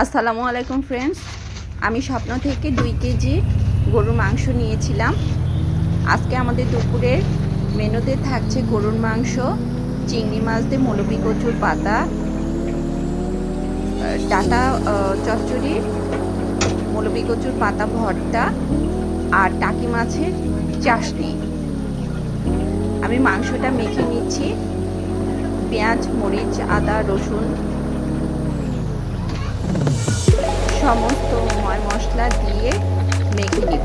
আসসালামু আলাইকুম ফ্রেন্ডস আমি স্বপ্ন থেকে দুই কেজি গরুর মাংস নিয়েছিলাম। আজকে আমাদের দুপুরের মেনুতে থাকছে গরুর মাংস, চিংড়ি মাছ দিয়ে মৌলবি কচুর পাতা ডাটা চচ্চড়ি মৌলবি কচুর পাতা ভর্তা আর টাকি মাছের চাশনি আমি মাংসটা মেখে নিচ্ছি। পেঁয়াজ, মরিচ, আদা, রসুন সমস্ত ময় মশলা দিয়ে মেখে নিব।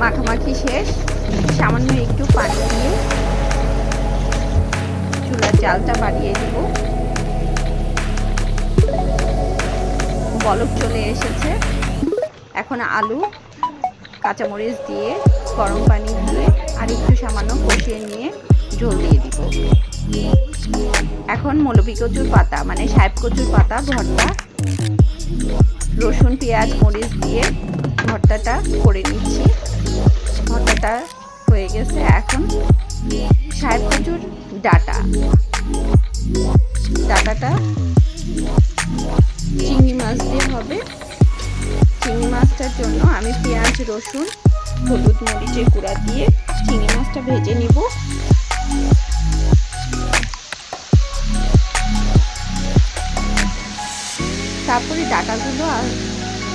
মাখামাখি শেষ। সামান্য একটু পানি দিয়ে চুলার জালটা বাড়িয়ে দিব। বলক চলে এসেছে। এখন আলু, কাঁচামরিচ দিয়ে, গরম পানি দিয়ে, আর একটু সামান্য কষিয়ে নিয়ে ঝোল দিয়ে এখন মৌলবি কচুর পাতা মানে সাহেব কচুর পাতা, ভর্তা, রসুন, পেঁয়াজ, মরিচ দিয়ে ভর্তাটা করে নিচ্ছি। ভর্তাটা হয়ে গেছে এখন সাহেব কচুর ডাটা। ডাটাটা চিংড়ি মাছ দিয়ে হবে। চিংড়ি মাছটার জন্য আমি পেঁয়াজ, রসুন, হলুদ মরিচের গুঁড়া দিয়ে চিংড়ি মাছটা ভেজে নিব। তারপরে ডাটাগুলো আর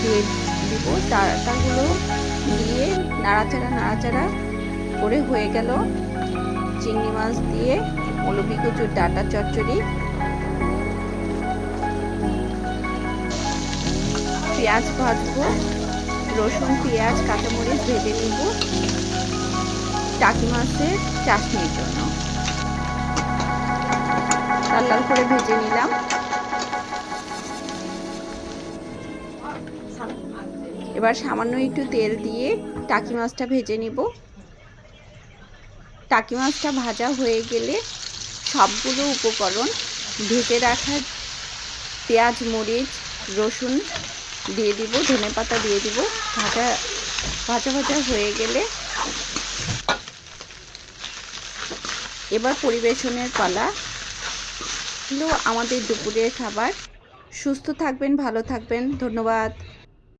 দিয়ে দিব। ডাটাগুলো দিয়ে নাড়াচাড়া নাড়াচাড়া করে হয়ে গেল চিংড়ি মাছ দিয়ে মৌলবি কচুর ডাটা চচ্চড়ি। পেঁয়াজ ভাজবো, রসুন, পেঁয়াজ, কাঁচামরিচ ভেজে নিব টাকি মাছের চাটনির জন্য। লাল লাল করে ভেজে নিলাম। এবার সামান্য একটু তেল দিয়ে টাকি মাছটা ভেজে নিব। টাকি মাছটা ভাজা হয়ে গেলে সবগুলো উপকরণ, ভেজে রাখা পেঁয়াজ, মরিচ, রসুন দিয়ে দিব, ধনে পাতা দিয়ে দিব। ভাজা ভাজা ভাজা হয়ে গেলে এবার পরিবেশনের পালা। আমাদের দুপুরের খাবার। সুস্থ থাকবেন, ভালো থাকবেন। ধন্যবাদ।